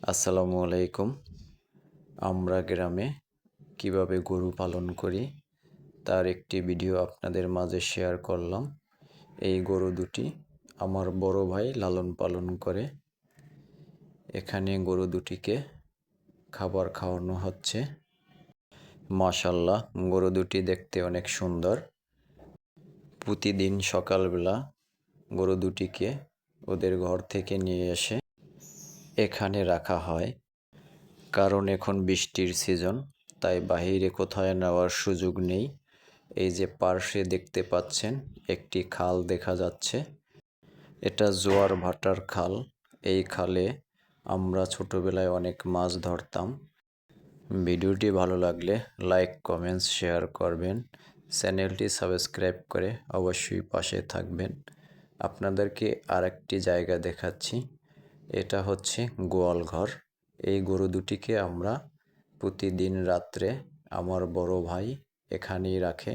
আসসালামু আলাইকুম। আমরা গ্রামে কীভাবে গরু পালন করি তার একটি ভিডিও আপনাদের মাঝে শেয়ার করলাম। এই গরু দুটি আমার বড় ভাই লালন পালন করে। এখানে গরু দুটিকে খাবার খাওয়ানো হচ্ছে। মাশাল্লাহ গরু দুটি দেখতে অনেক সুন্দর। প্রতিদিন সকালবেলা গরু দুটিকে ওদের ঘর থেকে নিয়ে এসে এখানে রাখা হয়। কারণ এখন বৃষ্টির সিজন, তাই বাহিরে কোথায় নেওয়ার সুযোগ নেই। এই যে পার্শ্বে দেখতে পাচ্ছেন, একটি খাল দেখা যাচ্ছে। এটা জোয়ার ভাটার খাল। এই খালে আমরা ছোটবেলায় অনেক মাছ ধরতাম। ভিডিওটি ভালো লাগলে লাইক, কমেন্টস, শেয়ার করবেন। চ্যানেলটি সাবস্ক্রাইব করে অবশ্যই পাশে থাকবেন। আপনাদেরকে আরেকটি জায়গা দেখাচ্ছি। এটা হচ্ছে গোয়াল ঘর। এই গরু দুটিকে আমরা প্রতিদিন রাত্রে আমার বড় ভাই এখানেই রাখে।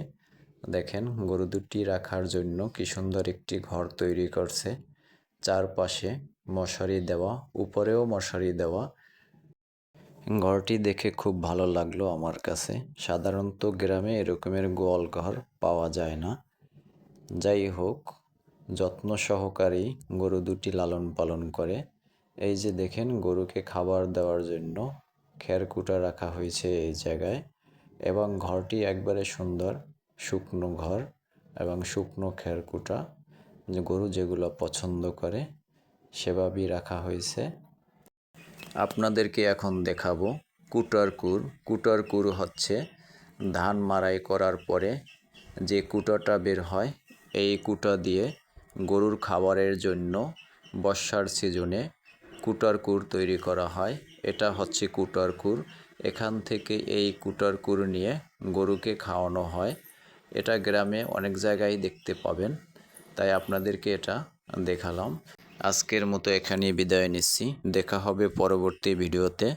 দেখেন, গরু দুটি রাখার জন্য কি সুন্দর একটি ঘর তৈরি করছে। চারপাশে মশারি দেওয়া, উপরেও মশারি দেওয়া। ঘরটি দেখে খুব ভালো লাগল আমার কাছে। সাধারণত গ্রামে এরকমের গোয়াল ঘর পাওয়া যায় না। যাই হোক, যত্ন সহকারেই গরু দুটি লালন পালন করে। এই যে দেখেন গরুকে খাবার দেওয়ার জন্য খেরকুটা রাখা হয়েছে এই জায়গায় এবং ঘরটি একবারে সুন্দর শুকনো ঘর এবং শুকনো খেরকুটা। গরু যেগুলো পছন্দ করে সেভাবেই রাখা হয়েছে। আপনাদেরকে এখন দেখাবো কুটার কুর। কুটার কুর হচ্ছে ধান মারাই করার পরে যে কুটাটা বের হয়, এই কুটা দিয়ে গরুর খাবারের জন্য বর্ষার সিজনে কুটার কুর তৈরি করা হয়। এটা হচ্ছে কুটার কুর। এখান থেকে এই কুটার কুর নিয়ে গরুকে খাওয়ানো হয়। এটা গ্রামে অনেক জায়গায় দেখতে পাবেন। তাই আপনাদেরকে এটা দেখালাম। আজকের মতো এখানেই বিদায় নিচ্ছি। দেখা হবে পরবর্তী ভিডিওতে।